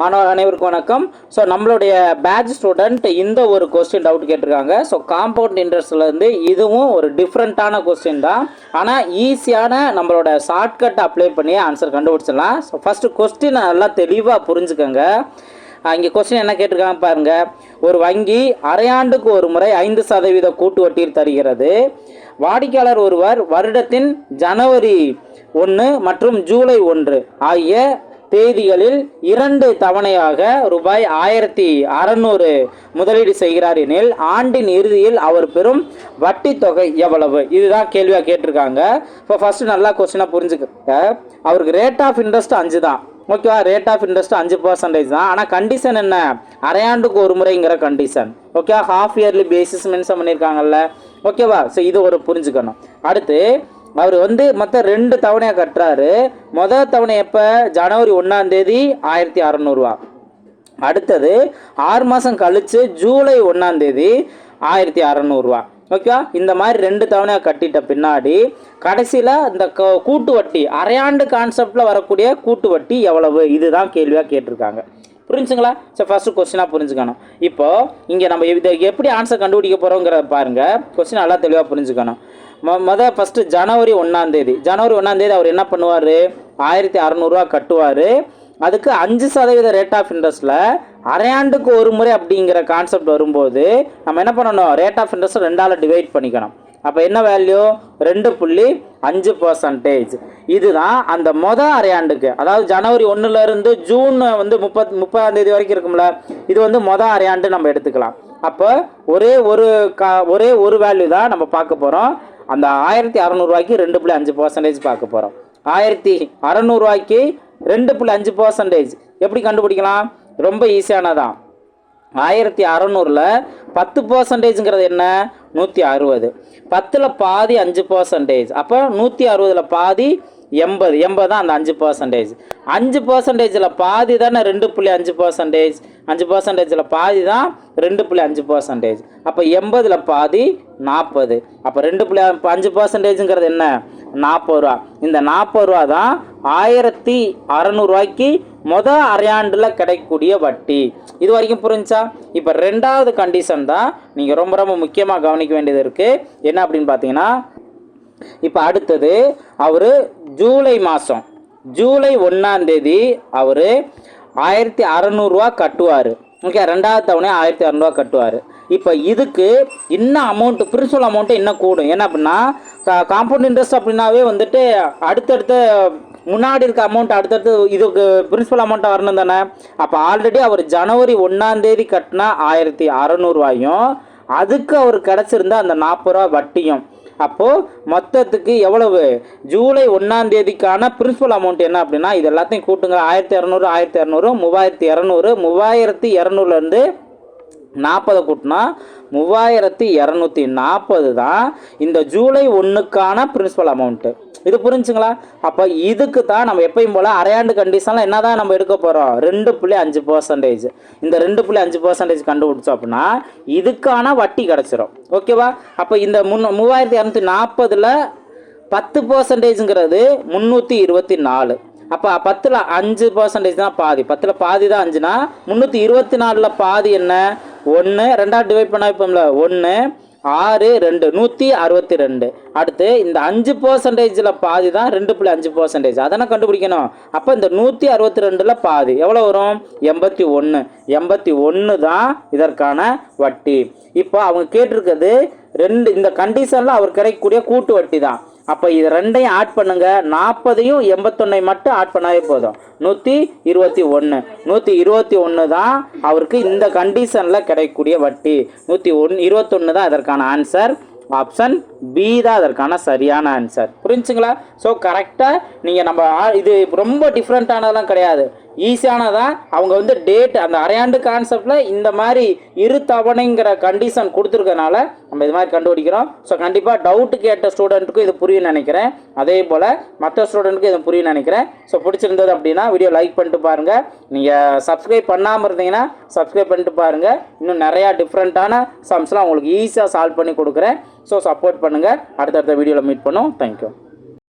மாணவ அனைவருக்கும் வணக்கம். ஸோ நம்மளுடைய பேட்ச் ஸ்டூடெண்ட் இந்த ஒரு கொஸ்டின் டவுட் கேட்டிருக்காங்க. ஸோ காம்பவுண்ட் இன்ட்ரெஸ்ட்லேருந்து இதுவும் ஒரு டிஃப்ரெண்ட்டான கொஸ்டின் தான். ஆனால் ஈஸியான நம்மளோட ஷார்ட்கட் அப்ளை பண்ணி ஆன்சர் கண்டுபிடிச்சிடலாம். ஸோ ஃபஸ்ட்டு கொஸ்டின் நல்லா தெளிவாக புரிஞ்சுக்கோங்க. இங்கே கொஸ்டின் என்ன கேட்டிருக்காங்க பாருங்க. ஒரு வங்கி அரையாண்டுக்கு ஒரு முறை ஐந்து சதவீத கூட்டு வட்டியில் தருகிறது. வாடிக்கையாளர் ஒருவர் வருடத்தின் ஜனவரி ஒன்று மற்றும் ஜூலை ஒன்று ஆகிய தேதிகளில் இரண்டு தவணையாக ரூபாய் ஆயிரத்தி அறநூறு முதலீடு செய்கிறார் எனில் ஆண்டின் இறுதியில் அவர் பெறும் வட்டி தொகை எவ்வளவு? இதுதான் கேள்வியாக கேட்டிருக்காங்க. இப்போ ஃபஸ்ட்டு நல்லா கொஸ்டினாக புரிஞ்சுக்க அவருக்கு ரேட் ஆஃப் இன்ட்ரெஸ்ட் அஞ்சு தான். ஓகேவா ரேட் ஆஃப் இன்ட்ரெஸ்ட் அஞ்சு பர்சன்டேஜ் தான். ஆனால் கண்டிஷன் என்ன? அரையாண்டுக்கு ஒரு முறைங்கிற கண்டிஷன் ஓகேவா ஹாஃப் இயர்லி பேசிஸ் மென்ஷன் பண்ணியிருக்காங்கல்ல. ஓகேவா ஸோ இது ஒரு புரிஞ்சுக்கணும். அடுத்து அவர் வந்து மொத்த ரெண்டு தவணையாக கட்டுறாரு. முதல் தவணை எப்போ? ஜனவரி ஒன்றாம் தேதி ஆயிரத்தி அறநூறுவா அடுத்தது ஆறு மாதம் கழித்து ஜூலை ஒன்றாம் தேதி ஆயிரத்தி அறநூறுவா ஓகேவா? இந்த மாதிரி ரெண்டு தவணையாக கட்டிட்ட பின்னாடி கடைசியில் இந்த க- கூட்டு வட்டி அரையாண்டு கான்செப்டில் வரக்கூடிய கூட்டு வட்டி எவ்வளவு? இதுதான் கேள்வியாக கேட்டிருக்காங்க. புரிஞ்சுங்களா? சரி ஃபஸ்ட்டு கொஸ்டினாக புரிஞ்சுக்கணும். இப்போது இங்கே நம்ம இதை எப்படி ஆன்சர் கண்டுபிடிக்க போகிறோங்கிறத பாருங்கள் கொஸ்டின் நல்லா தெளிவாக புரிஞ்சுக்கணும். மொ மொதல் ஃபஸ்ட்டு ஜனவரி ஒன்றாந்தேதி ஜனவரி ஒன்றாந்தேதி அவர் என்ன பண்ணுவார்? ஆயிரத்தி அறநூறுவா கட்டுவார். அதுக்கு அஞ்சு சதவீத ரேட் ஆஃப் இன்ட்ரெஸ்ட்டில் அரையாண்டுக்கு ஒரு முறை அப்படிங்கிற கான்செப்ட் வரும்போது நம்ம என்ன பண்ணணும்? ரேட் ஆஃப் இன்ட்ரெஸ்ட் ரெண்டால் டிவைட் பண்ணிக்கணும். அப்போ என்ன வேல்யூ ரெண்டு புள்ளி அஞ்சு பர்சன்டேஜ் இதுதான் அந்த மொதல் அரையாண்டுக்கு. அதாவது ஜனவரி ஒன்றுலேருந்து ஜூன் வந்து முப்பத் முப்பதாம் தேதி வரைக்கும் இருக்கும்ல இது வந்து மொதல் அரையாண்டு நம்ம எடுத்துக்கலாம். அப்போ ஒரே ஒரு கா ஒரே ஒரு வேல்யூ தான் நம்ம பார்க்க போகிறோம் அந்த ஆயிரத்தி அறநூறுவாய்க்கு ரெண்டு புள்ளி அஞ்சு பர்சன்டேஜ் பார்க்க போகிறோம் ஆயிரத்தி அறநூறுவாய்க்கு ரெண்டு புள்ளி அஞ்சு பர்சன்டேஜ் எப்படி கண்டுபிடிக்கலாம்? ரொம்ப ஈஸியானதான் ஆயிரத்தி அறநூறில் பத்து பர்சன்டேஜுங்கிறது என்ன? நூற்றி அறுபது. பத்தில் பாதி அஞ்சு பர்சன்டேஜ் அப்போ நூற்றி அறுபதில் பாதி எண்பது. எண்பது தான் அந்த அஞ்சு பர்சன்டேஜ் அஞ்சு பர்சன்டேஜில் பாதி தானே ரெண்டு புள்ளி அஞ்சு பர்சன்டேஜ் அஞ்சு பர்சன்டேஜில் பாதி தான் ரெண்டு புள்ளி அஞ்சு பர்சன்டேஜ் அப்போ எண்பதில் பாதி நாற்பது அப்போ ரெண்டு புள்ளி அஞ்சு பர்சன்டேஜுங்கிறது என்ன? நாற்பது ரூபா. இந்த நாற்பது ரூபா தான் ஆயிரத்தி அறநூறுவாய்க்கு மொதல் அரையாண்டில் கிடைக்கக்கூடிய வட்டி. இது வரைக்கும் புரிஞ்சா? இப்போ ரெண்டாவது கண்டிஷன் தான் நீங்கள் ரொம்ப ரொம்ப முக்கியமாக கவனிக்க வேண்டியது இருக்குது என்ன அப்படின்னு பார்த்தீங்கன்னா இப்போ அடுத்தது அவர் ஜூலை மாதம் ஜூலை ஒன்றாந்தேதி அவர் ஆயிரத்தி அறநூறுவா கட்டுவார். ஓகே ரெண்டாவது தவணை ஆயிரத்தி அறநூறுவா கட்டுவார். இப்போ இதுக்கு இன்னும் அமௌண்ட்டு பிரின்சிபல் அமௌண்ட்டு இன்னும் கூடும். என்ன அப்படின்னா காம்பவுண்ட் இன்ட்ரெஸ்ட் அப்படின்னாவே வந்துட்டு அடுத்தடுத்த முன்னாடி இருக்க அமௌண்ட் அடுத்தடுத்து இதுக்கு பிரின்சிபல் அமௌண்ட்டாக வரணும் தானே? அப்போ ஆல்ரெடி அவர் ஜனவரி ஒன்றாந்தேதி கட்டினா ஆயிரத்தி அறநூறுவாயும் அதுக்கு அவர் கிடச்சிருந்த அந்த நாற்பது ரூபா வட்டியும். அப்போது மொத்தத்துக்கு எவ்வளவு? ஜூலை ஒன்றாந்தேதிக்கான பிரின்சிபல் அமௌண்ட் என்ன அப்படின்னா இது எல்லாத்தையும் கூட்டுங்க. ஆயிரத்தி இரநூறு ஆயிரத்தி இரநூறு மூவாயிரத்தி இரநூறு மூவாயிரத்தி இரநூறுலேருந்து நாற்பதை கூட்டினா மூவாயிரத்தி இரநூத்தி நாற்பது தான் இந்த ஜூலை ஒன்றுக்கான பிரின்சிபல் அமௌண்ட்டு இது புரிஞ்சுங்களா? அப்போ இதுக்கு தான் நம்ம எப்பயும் போல் அரையாண்டு கண்டிஷனில் என்ன தான் நம்ம எடுக்க போகிறோம் ரெண்டு புள்ளி அஞ்சு பர்சன்டேஜ் இந்த ரெண்டு புள்ளி அஞ்சு பர்சன்டேஜ் கண்டுபிடிச்சோம் அப்படின்னா இதுக்கான வட்டி கிடச்சிரும். ஓகேவா அப்போ இந்த முன் மூவாயிரத்தி இரநூத்தி நாற்பதில் பத்து பர்சன்டேஜுங்கிறது முந்நூற்றி இருபத்தி நாலு. அப்போ பத்தில் அஞ்சு பர்சன்டேஜ் தான் பாதி. பத்தில் பாதி தான் அஞ்சுனா முந்நூற்றி இருபத்தி நாலில் பாதி என்ன? ஒன்று ரெண்டாவது டிவைட் பண்ண வைப்போம்ல. ஒன்று ஆறு ரெண்டு நூற்றி அறுபத்தி ரெண்டு. அடுத்து இந்த அஞ்சு பர்சன்டேஜில் பாதி தான் ரெண்டு புள்ளி அஞ்சு பர்சன்டேஜ் அதனை கண்டுபிடிக்கணும்? அப்போ இந்த நூற்றி அறுபத்தி ரெண்டில் பாதி. எவ்வளோ வரும்? எண்பத்தி ஒன்று எண்பத்தி ஒன்று தான் இதற்கான வட்டி. இப்போ அவங்க கேட்டிருக்கிறது ரெண்டு இந்த கண்டிஷனில் அவர் கிடைக்கக்கூடிய கூட்டு வட்டி தான். அப்போ இது ரெண்டையும் ஆட் பண்ணுங்க. நாற்பதையும் எண்பத்தொன்னை மட்டும் ஆட் பண்ணாவே போதும். நூற்றி இருபத்தி ஒன்று நூற்றி இருபத்தி ஒன்று தான் அவருக்கு இந்த கண்டிஷனில் கிடைக்கக்கூடிய வட்டி. நூற்றி ஒன் இருபத்தொன்று தான் அதற்கான ஆன்சர் ஆப்ஷன் பி தான் அதற்கான சரியான ஆன்சர் புரிஞ்சுங்களா? ஸோ கரெக்டாக நீங்கள் நம்ம இது ரொம்ப டிஃப்ரெண்ட்டானதெல்லாம் கிடையாது. ஈஸியானதான் அவங்க வந்து டேட் அந்த அரையாண்டு கான்செப்டில் இந்த மாதிரி இரு தவணைங்கிற கண்டிஷன் கொடுத்துருக்கனால நம்ம இது மாதிரி கண்டுபிடிக்கிறோம். ஸோ கண்டிப்பாக டவுட்டு கேட்ட ஸ்டூடெண்ட்டுக்கும் இது புரியும் நினைக்கிறேன். அதே போல் மற்ற ஸ்டூடெண்ட்டுக்கும் இது புரியும் நினைக்கிறேன். ஸோ பிடிச்சிருந்தது அப்படின்னா வீடியோ லைக் பண்ணிட்டு பாருங்கள் நீங்கள் சப்ஸ்கிரைப் பண்ணாமல் இருந்தீங்கன்னா சப்ஸ்கிரைப் பண்ணிட்டு பாருங்கள் இன்னும் நிறையா டிஃப்ரெண்ட்டான சம்ஸ்லாம் உங்களுக்கு ஈஸியாக சால்வ் பண்ணி கொடுக்குறேன். ஸோ சப்போர்ட் பண்ணுங்கள் அடுத்தடுத்த வீடியோவில் மீட் பண்ணுவோம். தேங்க்யூ